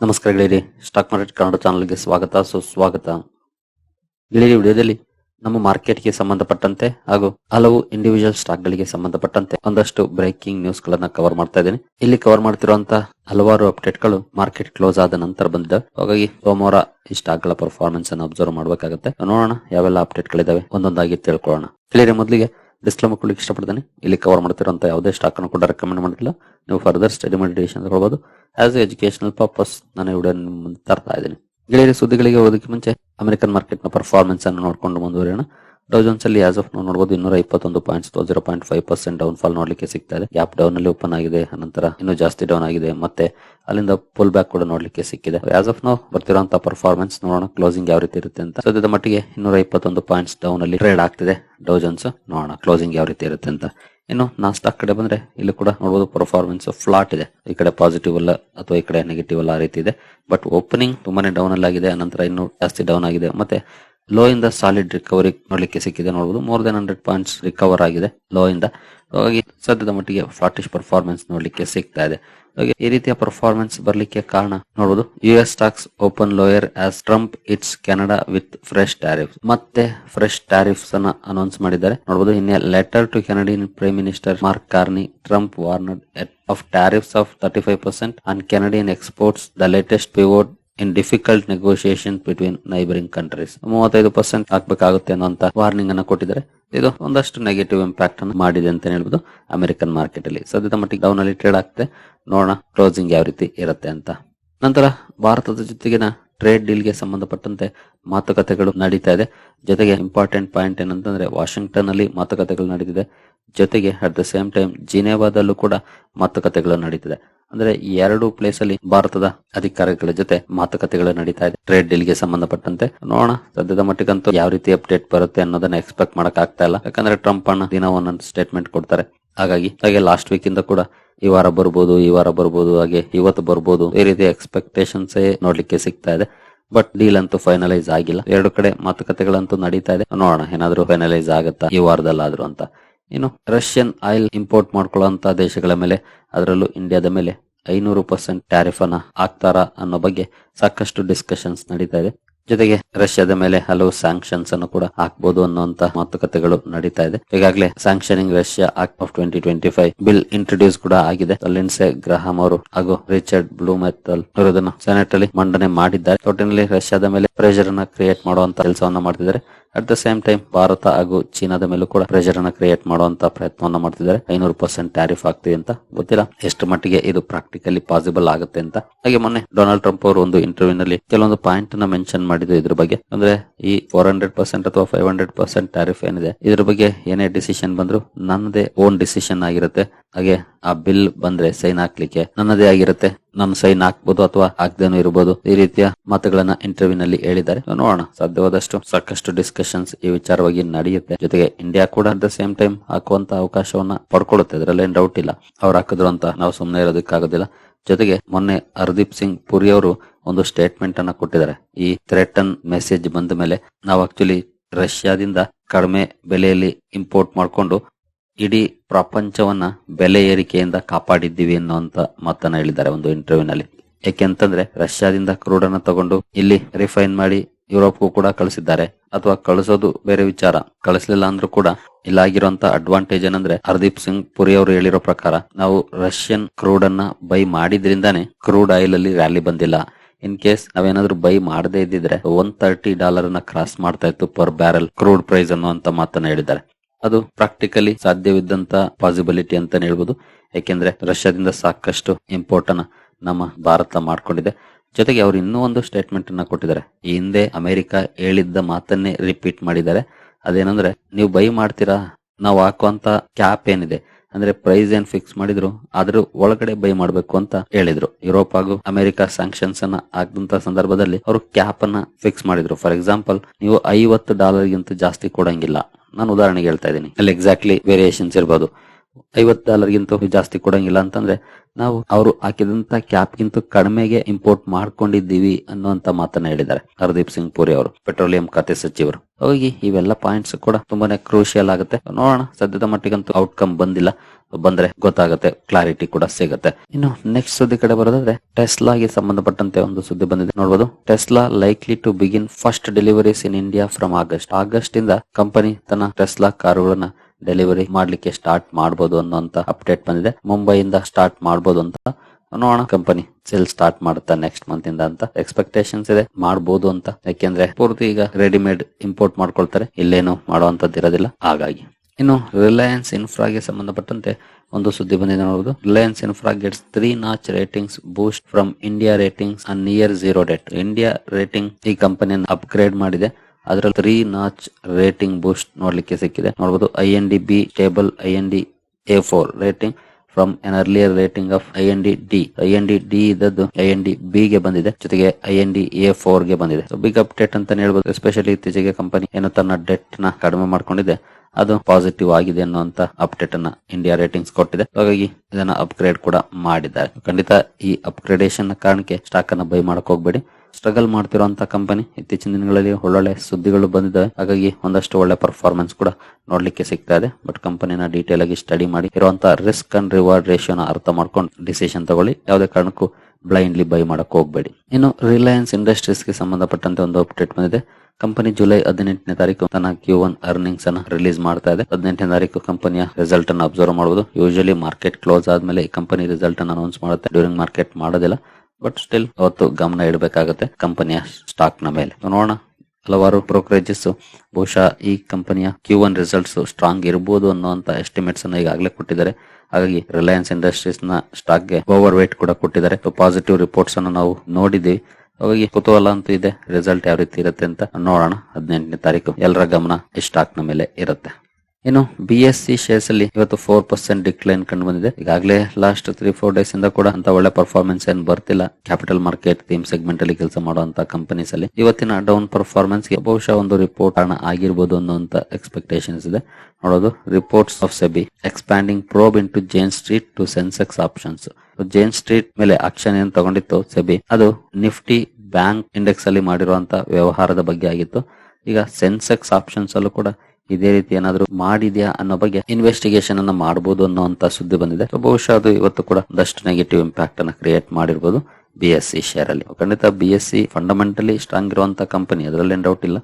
ನಮಸ್ಕಾರ ಗೆಳೆಯರಿ stock market Kannada ಚಾನಲ್ಗೆ ಸ್ವಾಗತ, ಸುಸ್ವಾಗತ. ಗೆಳೆಯರಿ ವಿಡಿಯೋದಲ್ಲಿ ನಮ್ಮ ಮಾರ್ಕೆಟ್ಗೆ ಸಂಬಂಧಪಟ್ಟಂತೆ ಹಾಗೂ ಹಲವು ಇಂಡಿವಿಜುವಲ್ ಸ್ಟಾಕ್ ಗಳಿಗೆ ಸಂಬಂಧಪಟ್ಟಂತೆ ಒಂದಷ್ಟು ಬ್ರೇಕಿಂಗ್ ನ್ಯೂಸ್ ಗಳನ್ನ ಕವರ್ ಮಾಡ್ತಾ ಇದ್ದೀನಿ. ಇಲ್ಲಿ ಕವರ್ ಮಾಡ್ತಿರುವಂತಹ ಹಲವಾರು ಅಪ್ಡೇಟ್ಗಳು ಮಾರ್ಕೆಟ್ ಕ್ಲೋಸ್ ಆದ ನಂತರ ಬಂದಿದೆ. ಹಾಗಾಗಿ ಸೋಮವಾರ ಈ ಸ್ಟಾಕ್ಗಳ ಪರ್ಫಾರ್ಮೆನ್ಸ್ ಅನ್ನು ಅಬ್ಸರ್ವ್ ಮಾಡಬೇಕಾಗುತ್ತೆ. ನೋಡೋಣ, ಯಾವೆಲ್ಲ ಅಪ್ಡೇಟ್ ಗಳಿದಾವೆ, ಒಂದೊಂದಾಗಿ ತಿಳ್ಕೊಳ್ಳೋಣ. ಕ್ಲಿಯರ್ ಮೊದಲಿಗೆ ಡಿಸ್ಕ್ಲೇಮ್ ಕೊಡ್ಲಿಕ್ಕೆ ಇಷ್ಟಪಡ್ತೀನಿ. ಇಲ್ಲಿ ಕವರ್ ಮಾಡ್ತಿರೋಂಥ ಯಾವುದೇ ಸ್ಟಾಕ್ ಅನ್ನು ಕೂಡ ರೆಕಮೆಂಡ್ ಮಾಡಿಲ್ಲ. ನೀವು ಫರ್ದರ್ ಸ್ಟಡಿ ಮೆಡಿಟೇಷನ್ ತಗೊಳ್ಬಹುದು ಆಸ್ ಎ ಎಜುಕೇಶನಲ್ ಪರ್ಪಸ್ ನಾನು ವಿಡಿಯೋ ಮುಂದೆ ತರ್ತಾ ಇದ್ದೀನಿ. ಗೆಳೆಯರ, ಸುದ್ದಿಗಳಿಗೆ ಹೋಗೋದಕ್ಕೆ ಮುಂಚೆ ಅಮೆರಿಕನ್ ಮಾರ್ಕೆಟ್ನ ಪರ್ಫಾರ್ಮೆನ್ಸ್ ಅನ್ನು ನೋಡ್ಕೊಂಡು ಮುಂದುವರಿಯೋಣ. ಡೌಜನ್ಸ್ ಅಲ್ಲಿ ಆಸ್ ಆಫ್ ನಾವು ನೋಡಬಹುದು ಇನ್ನೂರ ಇಪ್ಪತ್ತೊಂದು points zero point five percent down fall ನೋಡ್ಲಿಕ್ಕೆ ಸಿಗ್ತಾ ಇದೆ. ಗ್ಯಾಪ್ ಡೌನ್ ಅಲ್ಲಿ ಓಪನ್ ಆಗಿದೆ ನಂತರ ಇನ್ನೂ ಜಾಸ್ತಿ ಡೌನ್ ಆಗಿದೆ, ಮತ್ತೆ ಅಲ್ಲಿಂದ ಪುಲ್ ಬ್ಯಾಕ್ ಕೂಡ ನೋಡ್ಲಿಕ್ಕೆ ಸಿಕ್ಕಿದೆ. ಆಸ್ ಆಫ್ ನೋ ಬರ್ತಿರುವಂತಹ ಪರ್ಫಾರ್ಮೆನ್ಸ್ ನೋಡೋಣ ಕ್ಲೋಸಿಂಗ್ ಯಾವ ರೀತಿ ಇರುತ್ತೆ ಅಂತ. ಸದ್ಯದ ಮಟ್ಟಿಗೆ ಇನ್ನೂರ ಇಪ್ಪತ್ತೊಂದು ಪಾಯಿಂಟ್ಸ್ ಡೌನ್ ಅಲ್ಲಿ ಟ್ರೇಡ್ ಆಗ್ತಿದೆ. ಡೌಜನ್ಸ್ ನೋಡೋಣ ಕ್ಲೋಸಿಂಗ್ ಯಾವ ರೀತಿ ಇರುತ್ತೆ ಅಂತ. ಇನ್ನು ನಾಸ್ಟಾಕ್ ಕಡೆ ಬಂದ್ರೆ ಇಲ್ಲಿ ಕೂಡ ನೋಡಬಹುದು ಪರ್ಫಾರ್ಮೆನ್ಸ್ ಫ್ಲಾಟ್ ಇದೆ. ಈ ಕಡೆ ಪಾಸಿಟಿವ್ ಅಲ್ಲ ಅಥವಾ ಈ ಕಡೆ ನೆಗೆಟಿವ್ ಅಲ್ಲ ಆ ರೀತಿ ಇದೆ. ಬಟ್ ಓಪನಿಂಗ್ ತುಂಬಾನೇ ಡೌನ್ ಅಲ್ಲಿ ಆಗಿದೆ ನಂತರ ಇನ್ನು ಜಾಸ್ತಿ ಡೌನ್ ಆಗಿದೆ. ಮತ್ತೆ ಲೋ ಇಂದ ಸಾಲಿಡ್ ರಿಕವರಿ ನೋಡ್ಲಿಕ್ಕೆ ಸಿಕ್ಕಿದೆ ನೋಡಬಹುದು more than hundred points recover ಆಗಿದೆ ಲೋ ಇಂದ ಹಾಗಾಗಿ ಸದ್ಯದ ಮಟ್ಟಿಗೆ ಫ್ಲಾಟಿಶ್ ಪರ್ಫಾರ್ಮೆನ್ಸ್ ನೋಡ್ಲಿಕ್ಕೆ ಸಿಗ್ತಾ ಇದೆ. ಹಾಗೆ ಈ ರೀತಿಯ ಪರ್ಫಾರ್ಮೆನ್ಸ್ ಬರ್ಲಿಕ್ಕೆ ಕಾರಣ ನೋಡಬಹುದು U S stocks open lower as Trump hits Canada with fresh tariff ಮತ್ತೆ ಫ್ರೆಶ್ ಟ್ಯಾರಿಫ್ಸ್ ಅನ್ನ ಅನೌನ್ಸ್ ಮಾಡಿದ್ದಾರೆ. ನೋಡಬಹುದು in letter to Canadian prime minister Mark Carney Trump warns of tariffs of thirty five percent on Canadian exports the latest pivot in difficult negotiation between neighbouring countries ಮೂವತ್ತೈದು percent ಹಾಕ್ಬೇಕಾಗುತ್ತೆ ಅನ್ನುವಂತ warning ಅನ್ನ ಕೊಟ್ಟಿದ್ದಾರೆ. ಇದು ಒಂದಷ್ಟು negative impact ಅನ್ನು ಮಾಡಿದೆ ಅಂತ ಹೇಳ್ಬೋದು ಅಮೆರಿಕನ್ ಮಾರ್ಕೆಟ್ ಅಲ್ಲಿ. ಸದ್ಯದ ಮಟ್ಟಿಗೆ ಡೌನ್ ಅಲ್ಲಿ ಟ್ರೇಡ್ ಆಗ್ತದೆ. ನೋಡೋಣ ಕ್ಲೋಸಿಂಗ್ ಯಾವ ರೀತಿ ಇರುತ್ತೆ ಅಂತ. ನಂತರ ಭಾರತದ ಜೊತೆಗಿನ ಟ್ರೇಡ್ ಡೀಲ್ಗೆ ಸಂಬಂಧಪಟ್ಟಂತೆ ಮಾತುಕತೆಗಳು ನಡೀತಾ ಇದೆ. ಜೊತೆಗೆ ಇಂಪಾರ್ಟೆಂಟ್ ಪಾಯಿಂಟ್ ಏನಂತಂದ್ರೆ ವಾಷಿಂಗ್ಟನ್ ಅಲ್ಲಿ ಮಾತುಕತೆಗಳು ನಡೀತಿದೆ. ಜೊತೆಗೆ ಅಟ್ ದ ಸೇಮ್ ಟೈಮ್ ಜಿನೇವಾದಲ್ಲೂ ಕೂಡ ಮಾತುಕತೆಗಳು ನಡೀತಿದೆ. ಅಂದ್ರೆ ಎರಡು ಪ್ಲೇಸ್ ಅಲ್ಲಿ ಭಾರತದ ಅಧಿಕಾರಿಗಳ ಜೊತೆ ಮಾತುಕತೆಗಳು ನಡೀತಾ ಇದೆ. ಟ್ರೇಡ್ ಡೀಲ್ಗೆ ಸಂಬಂಧಪಟ್ಟಂತೆ ನೋಡೋಣ. ಸದ್ಯದ ಮಟ್ಟಿಗಂತೂ ಯಾವ ರೀತಿ ಅಪ್ಡೇಟ್ ಬರುತ್ತೆ ಅನ್ನೋದನ್ನ ಎಕ್ಸ್ಪೆಕ್ಟ್ ಮಾಡಕ್ ಆಗ್ತಾ ಇಲ್ಲ. ಯಾಕಂದ್ರೆ ಟ್ರಂಪ್ ಅಣ್ಣ ದಿನ ಒಂದೊಂದು ಸ್ಟೇಟ್ಮೆಂಟ್ ಕೊಡ್ತಾರೆ. ಹಾಗಾಗಿ ಹಾಗೆ ಲಾಸ್ಟ್ ವೀಕ್ ಇಂದ ಕೂಡ ಈ ವಾರ ಬರ್ಬೋದು, ಈ ವಾರ ಬರ್ಬೋದು, ಹಾಗೆ ಇವತ್ತು ಬರ್ಬೋದು. ಈ ರೀತಿ ಎಕ್ಸ್ಪೆಕ್ಟೇಷನ್ಸ್ ನೋಡ್ಲಿಕ್ಕೆ ಸಿಗ್ತಾ ಇದೆ. ಬಟ್ ಡೀಲ್ ಅಂತೂ ಫೈನಲೈಸ್ ಆಗಿಲ್ಲ. ಎರಡು ಕಡೆ ಮಾತುಕತೆಗಳಂತೂ ನಡೀತಾ ಇದೆ. ನೋಡೋಣ ಏನಾದ್ರೂ ಫೈನಲೈಸ್ ಆಗುತ್ತಾ ಈ ವಾರದಲ್ಲಾದ್ರೂ ಅಂತ. ಇನ್ನು ರಷ್ಯನ್ ಆಯಿಲ್ ಇಂಪೋರ್ಟ್ ಮಾಡ್ಕೊಳ್ಳುವಂತಹ ದೇಶಗಳ ಮೇಲೆ, ಅದರಲ್ಲೂ ಇಂಡಿಯಾದ ಮೇಲೆ ಐನೂರು ಪರ್ಸೆಂಟ್ ಟ್ಯಾರಿಫ್ ಅನ್ನ ಹಾಕ್ತಾರಾ ಅನ್ನೋ ಬಗ್ಗೆ ಸಾಕಷ್ಟು ಡಿಸ್ಕಷನ್ಸ್ ನಡೀತಾ ಇದೆ. ಜೊತೆಗೆ ರಷ್ಯಾದ ಮೇಲೆ ಹಲವು ಸ್ಯಾಂಕ್ಷನ್ಸ್ ಅನ್ನು ಕೂಡ ಹಾಕ್ಬಹುದು ಅನ್ನುವಂತ ಮಾತುಕತೆಗಳು ನಡೀತಾ ಇದೆ. ಈಗಾಗಲೇ sanctioning Russia act of twenty twenty five bill introduce ಕೂಡ ಆಗಿದೆ. ಲಿನ್ಸೆ ಗ್ರಹಾಮ್ ಅವರು ಹಾಗೂ ರಿಚರ್ಡ್ ಬ್ಲೂಮೆಥಲ್ ಅವರು ಸೆನೆಟ್ ಅಲ್ಲಿ ಮಂಡನೆ ಮಾಡಿದ್ದಾರೆ. ಒಟ್ಟಿನಲ್ಲಿ ರಷ್ಯಾದ ಮೇಲೆ ಪ್ರೆಷರ್ ಅನ್ನ ಕ್ರಿಯೇಟ್ ಮಾಡುವಂತ ಕೆಲಸವನ್ನ ಮಾಡ್ತಿದ್ದಾರೆ. At the same time Bharat ಹಾಗೂ ಚೀನಾದ ಮೇಲೂ ಕೂಡ ಪ್ರೆಷರ್ ಅನ್ನ ಕ್ರಿಯೇಟ್ ಮಾಡುವಂತ ಪ್ರಯತ್ನವನ್ನ ಮಾಡ್ತಿದ್ದಾರೆ. ಐನೂರು ಪರ್ಸೆಂಟ್ ಟ್ಯಾರಿಫ್ ಆಗ್ತಿದೆ ಅಂತ ಗೊತ್ತಿಲ್ಲ. ಎಷ್ಟು ಮಟ್ಟಿಗೆ ಇದು ಪ್ರಾಕ್ಟಿಕಲಿ ಪಾಸಿಬಲ್ ಆಗುತ್ತೆ ಅಂತ. ಹಾಗೆ ಮೊನ್ನೆ ಡೊನಾಲ್ಡ್ ಟ್ರಂಪ್ ಅವರು ಒಂದು ಇಂಟರ್ವ್ಯೂ ನಲ್ಲಿ ಕೆಲವೊಂದು ಪಾಯಿಂಟ್ನ ಮೆನ್ಷನ್ ಮಾಡಿದ್ರು ಇದ್ರ ಬಗ್ಗೆ. ಅಂದ್ರೆ ಈ ಫೋರ್ ಹಂಡ್ರೆಡ್ ಪರ್ಸೆಂಟ್ ಅಥವಾ ಫೈವ್ ಹಂಡ್ರೆಡ್ ಪರ್ಸೆಂಟ್ ಟ್ಯಾರಿಫ್ ಏನಿದೆ, ಇದ್ರ ಬಗ್ಗೆ ಏನೇ ಡಿಸಿಷನ್ ಬಂದ್ರು ನನ್ನದೇ ಓನ್ ಡಿಸಿಷನ್ ಆಗಿರುತ್ತೆ. ಹಾಗೆ ಆ ಬಿಲ್ ಬಂದ್ರೆ ಸೈನ್ ಹಾಕ್ಲಿಕ್ಕೆ ನನ್ನದೇ ಆಗಿರುತ್ತೆ. ನಾನು ಸೈನ್ ಹಾಕ್ಬೋದು ಅಥವಾ ಹಾಕ್ದೇನೂ ಇರಬಹುದು ಈ ರೀತಿಯ ಮಾತುಗಳನ್ನ ಇಂಟರ್ವ್ಯೂ ನಲ್ಲಿ ಹೇಳಿದ್ದಾರೆ. ನೋಡೋಣ, ಸಾಧ್ಯವಾದಷ್ಟು ಸಾಕಷ್ಟು ಡಿಸ್ಕಷನ್ಸ್ ಈ ವಿಚಾರವಾಗಿ ನಡೆಯುತ್ತೆ. ಜೊತೆಗೆ ಇಂಡಿಯಾ ಕೂಡ ಅಟ್ ದ ಸೇಮ್ ಟೈಮ್ ಹಾಕುವಂತ ಅವಕಾಶವನ್ನ ಪಡ್ಕೊಳ್ಳುತ್ತೆ. ಅದ್ರಲ್ಲಿ ಏನ್ ಡೌಟ್ ಇಲ್ಲ. ಅವ್ರು ಹಾಕಿದ್ರು ಅಂತ ನಾವು ಸುಮ್ಮನೆ ಇರೋದಕ್ಕಾಗೋದಿಲ್ಲ. ಜೊತೆಗೆ ಮೊನ್ನೆ ಹರ್ದೀಪ್ ಸಿಂಗ್ ಪುರಿ ಅವರು ಒಂದು ಸ್ಟೇಟ್ಮೆಂಟ್ ಅನ್ನ ಕೊಟ್ಟಿದ್ದಾರೆ. ಈ ಥ್ರೆಟನ್ ಮೆಸೇಜ್ ಬಂದ ಮೇಲೆ ನಾವು ಆಕ್ಚುಲಿ ರಷ್ಯಾದಿಂದ ಕಡಿಮೆ ಬೆಲೆಯಲ್ಲಿ ಇಂಪೋರ್ಟ್ ಮಾಡಿಕೊಂಡು ಇಡೀ ಪ್ರಪಂಚವನ್ನ ಬೆಲೆ ಏರಿಕೆಯಿಂದ ಕಾಪಾಡಿದ್ದೀವಿ ಅನ್ನುವಂತ ಮಾತನ್ನ ಹೇಳಿದ್ದಾರೆ ಒಂದು ಇಂಟರ್ವ್ಯೂ ನಲ್ಲಿ. ಯಾಕೆಂತಂದ್ರೆ ರಷ್ಯಾದಿಂದ ಕ್ರೂಡ್ ಅನ್ನ ತಗೊಂಡು ಇಲ್ಲಿ ರಿಫೈನ್ ಮಾಡಿ ಯುರೋಪ್ಗೂ ಕೂಡ ಕಳಿಸಿದ್ದಾರೆ. ಅಥವಾ ಕಳಿಸೋದು ಬೇರೆ ವಿಚಾರ. ಕಳಿಸ್ಲಿಲ್ಲ ಅಂದ್ರೂ ಕೂಡ ಇಲ್ಲಾಗಿರುವಂತ ಅಡ್ವಾಂಟೇಜ್ ಏನಂದ್ರೆ ಹರ್ದೀಪ್ ಸಿಂಗ್ ಪುರಿ ಅವರು ಹೇಳಿರೋ ಪ್ರಕಾರ ನಾವು ರಷ್ಯನ್ ಕ್ರೂಡ್ ಅನ್ನ ಬೈ ಮಾಡಿದ್ರಿಂದಾನೇ ಕ್ರೂಡ್ ಆಯಿಲ್ ಅಲ್ಲಿ ರ್ಯಾಲಿ ಬಂದಿಲ್ಲ. ಇನ್ ಕೇಸ್ ನಾವೇನಾದ್ರೂ ಬೈ ಮಾಡದೇ ಇದ್ದಿದ್ರೆ ಒನ್ ತರ್ಟಿ ಡಾಲರ್ ಅನ್ನ ಕ್ರಾಸ್ ಮಾಡ್ತಾ ಇತ್ತು ಪರ್ ಬ್ಯಾರಲ್ ಕ್ರೂಡ್ ಪ್ರೈಸ್ ಅನ್ನುವಂತ ಮಾತನ್ನ ಹೇಳಿದ್ದಾರೆ. ಅದು ಪ್ರಾಕ್ಟಿಕಲಿ ಸಾಧ್ಯವಿದ್ದಂತ ಪಾಸಿಬಿಲಿಟಿ ಅಂತಾನೆ ಹೇಳ್ಬೋದು. ಯಾಕೆಂದ್ರೆ ರಷ್ಯಾದಿಂದ ಸಾಕಷ್ಟು ಇಂಪೋರ್ಟ್ ಅನ್ನ ನಮ್ಮ ಭಾರತ ಮಾಡ್ಕೊಂಡಿದೆ. ಜೊತೆಗೆ ಅವರು ಇನ್ನೂ ಒಂದು ಸ್ಟೇಟ್ಮೆಂಟ್ ಅನ್ನ ಕೊಟ್ಟಿದ್ದಾರೆ. ಈ ಹಿಂದೆ ಅಮೆರಿಕ ಹೇಳಿದ್ದ ಮಾತನ್ನೇ ರಿಪೀಟ್ ಮಾಡಿದ್ದಾರೆ. ಅದೇನಂದ್ರೆ, ನೀವು ಬೈ ಮಾಡ್ತೀರಾ? ನಾವು ಹಾಕುವಂತ ಕ್ಯಾಪ್ ಏನಿದೆ? ಅಂದ್ರೆ ಪ್ರೈಸ್ ಏನ್ ಫಿಕ್ಸ್ ಮಾಡಿದ್ರು ಅದ್ರ ಒಳಗಡೆ ಬೈ ಮಾಡಬೇಕು ಅಂತ ಹೇಳಿದ್ರು. ಯುರೋಪ್ ಹಾಗೂ ಅಮೆರಿಕ ಸ್ಯಾಂಕ್ಷನ್ಸ್ ಅನ್ನ ಹಾಕಿದಂತ ಸಂದರ್ಭದಲ್ಲಿ ಅವರು ಕ್ಯಾಪ್ ಅನ್ನ ಫಿಕ್ಸ್ ಮಾಡಿದ್ರು. ಫಾರ್ ಎಕ್ಸಾಂಪಲ್ ನೀವು ಐವತ್ತು ಡಾಲರ್ ಗಿಂತ ಜಾಸ್ತಿ ಕೊಡಂಗಿಲ್ಲ. ನಾನು ಉದಾಹರಣೆಗೆ ಹೇಳ್ತಾ ಇದ್ದೀನಿ. ಅಲ್ಲಿ ಎಕ್ಸಾಕ್ಟ್ಲಿ ವೇರಿಯೇಷನ್ಸ್ ಇರ್ಬೋದು. ಐವತ್ತು ಡಾಲರ್ಗಿಂತ ಜಾಸ್ತಿ ಕೊಡಂಗಿಲ್ಲ ಅಂತಂದ್ರೆ ನಾವು ಅವರು ಹಾಕಿದಂತ ಕ್ಯಾಪ್ ಗಿಂತ ಕಡಿಮೆಗೆ ಇಂಪೋರ್ಟ್ ಮಾಡ್ಕೊಂಡಿದ್ದೀವಿ ಅನ್ನುವಂತ ಮಾತನ್ನ ಹೇಳಿದ್ದಾರೆ. ಹರ್ದೀಪ್ ಸಿಂಗ್ ಪುರಿ ಅವರು, ಪೆಟ್ರೋಲಿಯಂ ಖಾತೆ ಸಚಿವರು. ಹೋಗಿ, ಇವೆಲ್ಲ ಪಾಯಿಂಟ್ಸ್ ಕೂಡ ತುಂಬಾನೇ ಕ್ರೂಷಿಯಲ್ ಆಗುತ್ತೆ. ನೋಡೋಣ, ಸದ್ಯದ ಮಟ್ಟಿಗಂತೂ ಔಟ್ಕಮ್ ಬಂದಿಲ್ಲ. ಬಂದ್ರೆ ಗೊತ್ತಾಗುತ್ತೆ ಕ್ಲಾರಿಟಿ ಕೂಡ ಸಿಗುತ್ತೆ. ಇನ್ನು ನೆಕ್ಸ್ಟ್ ಸುದ್ದಿ ಕಡೆ ಬರೋದಾದ್ರೆ ಟೆಸ್ಲಾಗೆ ಸಂಬಂಧಪಟ್ಟಂತೆ ಒಂದು ಸುದ್ದಿ ಬಂದಿದೆ. ನೋಡಬಹುದು Tesla likely to begin first deliveries in India from August August ಇಂದ ಕಂಪನಿ ತನ್ನ ಟೆಸ್ಲಾ ಕಾರುಗಳನ್ನ ಡೆಲಿವರಿ ಮಾಡ್ಲಿಕ್ಕೆ ಸ್ಟಾರ್ಟ್ ಮಾಡಬಹುದು ಅನ್ನೋಂತ ಅಪ್ಡೇಟ್ ಬಂದಿದೆ. ಮುಂಬೈಯಿಂದ ಸ್ಟಾರ್ಟ್ ಮಾಡಬಹುದು ಅಂತ ನೋಡೋಣ. ಕಂಪನಿ ಸೇಲ್ ಸ್ಟಾರ್ಟ್ ಮಾಡುತ್ತಾ ನೆಕ್ಸ್ಟ್ ಮಂತ್ ಇಂದ ಅಂತ ಎಕ್ಸ್ಪೆಕ್ಟೇಷನ್ಸ್ ಇದೆ. ಮಾಡಬಹುದು ಅಂತ. ಯಾಕೆಂದ್ರೆ ಪೂರ್ತಿ ಈಗ ರೆಡಿಮೇಡ್ ಇಂಪೋರ್ಟ್ ಮಾಡ್ಕೊಳ್ತಾರೆ. ಇಲ್ಲೇನು ಮಾಡುವಂತದ್ದು ಇರೋದಿಲ್ಲ. ಹಾಗಾಗಿ ಇನ್ನು ರಿಲಯನ್ಸ್ ಇನ್ಫ್ರಾಗೆ ಸಂಬಂಧಪಟ್ಟಂತೆ ಒಂದು ಸುದ್ದಿ ಬಂದಿದೆ ನೋಡುವುದು Reliance Infra gets three notch ratings boost from India Ratings and near zero debt India rating ಈ ಕಂಪನಿಯನ್ನು ಅಪ್ಗ್ರೇಡ್ ಮಾಡಿದೆ. ಅದರಲ್ಲಿ ತ್ರೀ ನಾಚ್ ರೇಟಿಂಗ್ ಬೂಸ್ಟ್ ನೋಡ್ಲಿಕ್ಕೆ ಸಿಕ್ಕಿದೆ. ನೋಡಬಹುದು I N D B table I N D A four rating from an earlier rating of I N D D I N D D ಇದ್ದದ್ದು I N D B ಗೆ ಬಂದಿದೆ, ಜೊತೆಗೆ I N D A ಫೋರ್ಗೆ ಬಂದಿದೆ. Big update ಅಂತ ಹೇಳ್ಬೋದು especially ಇತ್ತೀಚೆಗೆ company ಏನು ತನ್ನ ಡೆಟ್ನ ಕಡಿಮೆ ಮಾಡ್ಕೊಂಡಿದೆ, ಅದು ಪಾಸಿಟಿವ್ ಆಗಿದೆ ಅನ್ನುವಂತ ಅಪ್ಡೇಟ್ ಅನ್ನ ಇಂಡಿಯಾ ರೇಟಿಂಗ್ಸ್ ಕೊಟ್ಟಿದೆ. ಹಾಗಾಗಿ ಇದನ್ನ ಅಪ್ಗ್ರೇಡ್ ಕೂಡ ಮಾಡಿದ್ದಾರೆ. ಖಂಡಿತ ಈ ಅಪ್ಗ್ರೇಡೇಷನ್ ಕಾರಣಕ್ಕೆ ಸ್ಟಾಕ್ ಅನ್ನ ಬೈ ಮಾಡಕ್ ಹೋಗ್ಬೇಡಿ. ಸ್ಟ್ರಗಲ್ ಮಾಡ್ತಿರುವಂತಹ ಕಂಪನಿ ಇತ್ತೀಚಿನ ದಿನಗಳಲ್ಲಿ ಒಳ್ಳೊಳ್ಳೆ ಸುದ್ದಿಗಳು ಬಂದಿದ್ದಾವೆ. ಹಾಗಾಗಿ ಒಂದಷ್ಟು ಒಳ್ಳೆ ಪರ್ಫಾರ್ಮೆನ್ಸ್ ಕೂಡ ನೋಡ್ಲಿಕ್ಕೆ ಸಿಗ್ತಾ ಇದೆ. ಬಟ್ ಕಂಪನಿನ ಡೀಟೇಲ್ ಆಗಿ ಸ್ಟಡಿ ಮಾಡಿ ಇರುವಂತಹ ರಿಸ್ಕ್ ಅಂಡ್ ರಿವಾರ್ಡ್ ರೇಷಿಯೋನ ಅರ್ಥ ಮಾಡ್ಕೊಂಡು ಡಿಸಿಷನ್ ತಗೊಳ್ಳಿ. ಯಾವುದೇ ಕಾರಣಕ್ಕೂ ಬ್ಲೈಂಡ್ಲಿ ಬೈ ಮಾಡಕ್ ಹೋಗ್ಬೇಡಿ. ಇನ್ನು ರಿಲಯನ್ಸ್ ಇಂಡಸ್ಟ್ರೀಸ್ಗೆ ಸಂಬಂಧಪಟ್ಟಂತೆ ಒಂದು ಅಪ್ಡೇಟ್ ಬಂದಿದೆ. ಕಂಪನಿ ಜುಲೈ ಹದಿನೆಂಟನೇ ತಾರೀಕು ತನ್ನ ಕ್ಯೂ ಒನ್ ಅರ್ನಿಂಗ್ಸ್ ಅನ್ನ ರಿಲೀಸ್ ಮಾಡ್ತಾ ಇದೆ. ಹದಿನೆಂಟನೇ ತಾರೀಕು ಕಂಪನಿಯ ರಿಸಲ್ಟ್ ಅನ್ನು ಅಬ್ಸರ್ವ್ ಮಾಡಬಹುದು ಯೂಶಲಿ ಮಾರ್ಕೆಟ್ ಕ್ಲೋಸ್ ಆದ್ಮೇಲೆ ಈ ಕಂಪನಿ ರಿಸಲ್ಟ್ ಅನ್ನು ಅನೌನ್ಸ್ ಮಾಡುತ್ತೆ. ಡ್ಯೂರಿಂಗ್ ಮಾರ್ಕೆಟ್ ಮಾಡೋದಿಲ್ಲ. ಬಟ್ ಸ್ಟಿಲ್ ಅವತ್ತು ಗಮನ ಇಡಬೇಕಾಗುತ್ತೆ ಕಂಪನಿಯ ಸ್ಟಾಕ್ನ ಮೇಲೆ. ನೋಡೋಣ, ಹಲವಾರು ಬ್ರೋಕರೇಜಸ್ ಬಹುಶಃ ಈ ಕಂಪನಿಯ ಕ್ಯೂ ಒನ್ ರಿಸಲ್ಟ್ಸ್ ಸ್ಟ್ರಾಂಗ್ ಇರಬಹುದು ಅನ್ನುವಂತ ಎಸ್ಟಿಮೇಟ್ಸ್ ಅನ್ನು ಈಗಾಗಲೇ ಕೊಟ್ಟಿದ್ದಾರೆ. ಹಾಗಾಗಿ ರಿಲಯನ್ಸ್ ಇಂಡಸ್ಟ್ರೀಸ್ನ ಸ್ಟಾಕ್ಗೆ ಓವರ್ ವೇಟ್ ಕೂಡ ಕೊಟ್ಟಿದ್ದಾರೆ. ಪಾಸಿಟಿವ್ ರಿಪೋರ್ಟ್ಸ್ ಅನ್ನು ನಾವು ನೋಡಿದ್ದೀವಿ. ಹಾಗಾಗಿ ಕುತೂಹಲ ಅಂತೂ ಇದೆ ರಿಸಲ್ಟ್ ಯಾವ ರೀತಿ ಇರುತ್ತೆ ಅಂತ ನೋಡೋಣ. ಹದಿನೆಂಟನೇ ತಾರೀಕು, ಎಲ್ಲರ ಗಮನ ಈ ಸ್ಟಾಕ್ನ ಮೇಲೆ ಇರುತ್ತೆ. ಇನ್ನು ಬಿ ಎಸ್ ಸಿ ಶೇರ್ಸ್ ಅಲ್ಲಿ ಇವತ್ತು ಫೋರ್ ಪರ್ಸೆಂಟ್ ಡಿಕ್ಲೈನ್ ಕಂಡು ಬಂದಿದೆ. ಈಗಾಗಲೇ ಲಾಸ್ಟ್ ತ್ರೀ ಫೋರ್ ಡೇಸ್ ಇಂದ ಕೂಡ ಅಂತ ಒಳ್ಳೆ ಪರ್ಫಾರ್ಮೆನ್ಸ್ ಏನ್ ಬರ್ತಿಲ್ಲ. ಕ್ಯಾಪಿಟಲ್ ಮಾರ್ಕೆಟ್ ಥೀಮ್ ಸೆಗ್ಮೆಂಟ್ ಅಲ್ಲಿ ಕೆಲಸ ಮಾಡುವಂತ ಕಂಪನೀಸ್ ಅಲ್ಲಿ ಇವತ್ತಿನ ಡೌನ್ ಪರ್ಫಾರ್ಮೆನ್ಸ್ ಬಹುಶಃ ಒಂದು ರಿಪೋರ್ಟ್ ಹಣ ಆಗಿರ್ಬೋದು ಅನ್ನುವಂತ ಎಕ್ಸ್ಪೆಕ್ಟೇಷನ್ಸ್ ಇದೆ. ನೋಡೋದು reports of SEBI expanding probe into Jane Street to Sensex options Jane Street ಮೇಲೆ ಆಕ್ಷನ್ ಏನ್ ತಗೊಂಡಿತ್ತು ಸೆಬಿ ಅದು ನಿಫ್ಟಿ ಬ್ಯಾಂಕ್ ಇಂಡೆಕ್ಸ್ ಅಲ್ಲಿ ಮಾಡಿರುವಂತ ವ್ಯವಹಾರದ ಬಗ್ಗೆ ಆಗಿತ್ತು. ಈಗ ಸೆನ್ಸೆಕ್ಸ್ ಆಪ್ಷನ್ಸ್ ಅಲ್ಲೂ ಕೂಡ ಇದೇ ರೀತಿ ಏನಾದ್ರು ಮಾಡಿದ್ಯಾ ಅನ್ನೋ ಬಗ್ಗೆ ಇನ್ವೆಸ್ಟಿಗೇಷನ್ ಅನ್ನ ಮಾಡಬಹುದು ಅನ್ನೋಂತ ಸುದ್ದಿ ಬಂದಿದೆ. ಬಹುಶಃ ಅದು ಇವತ್ತು ಕೂಡ ಒಂದಷ್ಟು ನೆಗೆಟಿವ್ ಇಂಪ್ಯಾಕ್ಟ್ ಅನ್ನ ಕ್ರಿಯೇಟ್ ಮಾಡಿರ್ಬೋದು ಬಿ ಎಸ್ ಸಿ ಶೇರ್ ಅಲ್ಲಿ. ಖಂಡಿತ B S C fundamentally strong ಇರುವಂತ ಕಂಪನಿ ಅದರಲ್ಲೇನು ಡೌಟ್ ಇಲ್ಲ.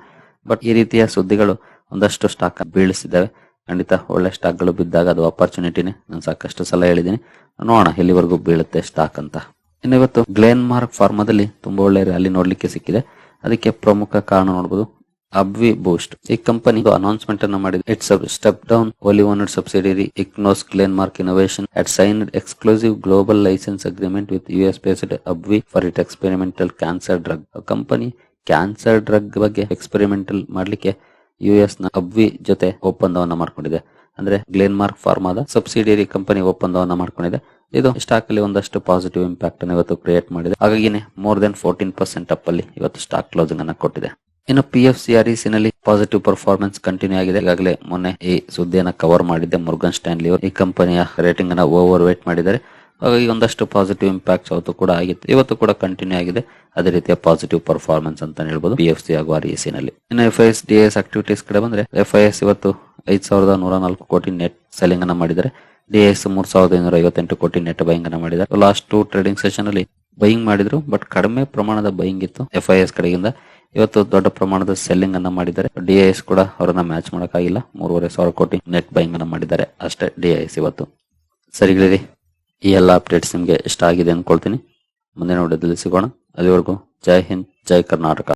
ಬಟ್ ಈ ರೀತಿಯ ಸುದ್ದಿಗಳು ಒಂದಷ್ಟು ಸ್ಟಾಕ್ ಬೀಳಿಸಿದ್ದಾವೆ. ಖಂಡಿತ ಒಳ್ಳೆ ಸ್ಟಾಕ್ಗಳು ಬಿದ್ದಾಗ ಅದು ಅಪರ್ಚುನಿಟಿನೇ ನಾನು ಸಾಕಷ್ಟು ಸಲ ಹೇಳಿದ್ದೀನಿ ನೋಡೋಣ ಎಲ್ಲಿವರೆಗೂ ಬೀಳುತ್ತೆ ಸ್ಟಾಕ್ ಅಂತ. ಇನ್ನು ಇವತ್ತು ಗ್ಲೇನ್ ಮಾರ್ಕ್ ಫಾರ್ಮಾದಲ್ಲಿ ತುಂಬಾ ಒಳ್ಳೆ ರ್ಯಾಲಿ ನೋಡ್ಲಿಕ್ಕೆ ಸಿಕ್ಕಿದೆ. ಅದಕ್ಕೆ ಪ್ರಮುಖ ಕಾರಣ ನೋಡಬಹುದು ಅಬ್ವಿ ಬೂಸ್ಟ್ ಈ ಕಂಪನಿ ಅನೌನ್ಸ್ಮೆಂಟ್ ಅನ್ನು ಮಾಡಿದೆ. Its step down wholly owner subsidiary Ichnos Glenmark innovation at sign exclusive global licence agreement with U S based AbbVie for it experimental cancer drug company cancer drug ಬಗ್ಗೆ experimental ಮಾಡಲಿಕ್ಕೆ U ಎಸ್ನ AbbVie ಜೊತೆ ಒಪ್ಪಂದವನ್ನ ಮಾಡ್ಕೊಂಡಿದೆ. ಅಂದ್ರೆ Glenn mark ಫಾರ್ಮಾದ subsidiary company ಒಪ್ಪಂದವನ್ನ ಮಾಡ್ಕೊಂಡಿದೆ. ಇದು ಸ್ಟಾಕ್ ಅಲ್ಲಿ ಒಂದಷ್ಟು ಪಾಸಿಟಿವ್ ಇಂಪ್ಯಾಕ್ಟ್ ಅನ್ನು ಇವತ್ತು ಕ್ರಿಯೇಟ್ ಮಾಡಿದೆ. ಹಾಗಾಗಿನೇ more than fourteen percent up ಅಲ್ಲಿ ಇವತ್ತು ಸ್ಟಾಕ್ ಕ್ಲೋಸಿಂಗ್ ಅನ್ನ ಕೊಟ್ಟಿದೆ. ಇನ್ನು ಪಿ ಎಫ್ ಸಿ ಆರ್ನಲ್ಲಿ ಪಾಸಿಟಿವ್ ಪರ್ಫಾರ್ಮೆನ್ಸ್ ಕಂಟಿನ್ಯೂ ಆಗಿದೆ. ಈಗಾಗಲೇ ಮೊನ್ನೆ ಈ ಸುದ್ದಿಯನ್ನ ಕವರ್ ಮಾಡಿದ್ದೆ ಮುರ್ಗನ್ ಸ್ಟ್ಯಾನ್ಲಿ ಈ ಕಂಪನಿಯ ರೇಟಿಂಗ್ ಅನ್ನ ಓವರ್ ವೇಟ್ ಮಾಡಿದ್ದಾರೆ. ಹಾಗಾಗಿ ಒಂದಷ್ಟು ಪಾಸಿಟಿವ್ ಇಂಪ್ಯಾಕ್ಟ್ಸ್ ಅವತ್ತು ಕೂಡ ಆಗಿತ್ತು. ಇವತ್ತು ಕೂಡ ಕಂಟಿನ್ಯೂ ಆಗಿದೆ. ಅದೇ ರೀತಿಯ ಪಾಸಿಟಿವ್ ಪರ್ಫಾರ್ಮೆನ್ಸ್ ಅಂತ ಹೇಳ್ಬೋದು ಪಿ ಎಫ್ ಸಿ ಹಾಗೂ ಆರ್ ಎಸ್ನಲ್ಲಿ ಇನ್ನು F I S D S activities ಕಡೆ ಬಂದ್ರೆ ಎಫ್ ಐ ಎಸ್ ಇವತ್ತು ಐದ್ ಸಾವಿರದ ನೂರ ನಾಲ್ಕು ಕೋಟಿ ನೆಟ್ ಸೆಲ್ಲಿಂಗ್ ಅನ್ನ ಮಾಡಿದ್ದಾರೆ. ಡಿ ಎಸ್ ಮೂರ್ ಸಾವಿರದ ಐನೂರ ಐವತ್ತೆಂಟು ಕೋಟಿ ನೆಟ್ ಬೈಯಿಂಗ್ ಅನ್ನ ಮಾಡಿದ್ದಾರೆ. ಲಾಸ್ಟ್ ಟೂ ಟ್ರೇಡಿಂಗ್ ಸೆಷನ್ ಅಲ್ಲಿ ಬೈಯಿಂಗ್ ಮಾಡಿದ್ರು ಬಟ್ ಕಡಿಮೆ ಪ್ರಮಾಣದ ಬೈಯಿಂಗ್ ಇತ್ತು ಎಫ್ ಐ ಎಸ್ ಕಡೆಗಿಂದ. ಇವತ್ತು ದೊಡ್ಡ ಪ್ರಮಾಣದ ಸೆಲ್ಲಿಂಗ್ ಅನ್ನ ಮಾಡಿದ್ದಾರೆ. ಡಿಐಎಸ್ ಕೂಡ ಅವರನ್ನ ಮ್ಯಾಚ್ ಮಾಡಕ್ಕಾಗಿಲ್ಲ. ಮೂರುವರೆ ಸಾವಿರ ಕೋಟಿ ನೆಟ್ ಬೈಯಿಂಗ್ ಅನ್ನ ಮಾಡಿದ್ದಾರೆ. ಅಷ್ಟೇ ಡಿಐಎಸ್ ಇವತ್ತು. ಸರಿಗಳಿರಿ ಈ ಎಲ್ಲ ಅಪ್ಡೇಟ್ಸ್ ನಿಮ್ಗೆ ಇಷ್ಟ ಆಗಿದೆ ಅನ್ಕೊಳ್ತೀನಿ. ಮುಂದಿನ ವಿಡಿಯೋದಲ್ಲಿ ಸಿಗೋಣ. ಅಲ್ಲಿವರೆಗೂ ಜೈ ಹಿಂದ್, ಜೈ ಕರ್ನಾಟಕ.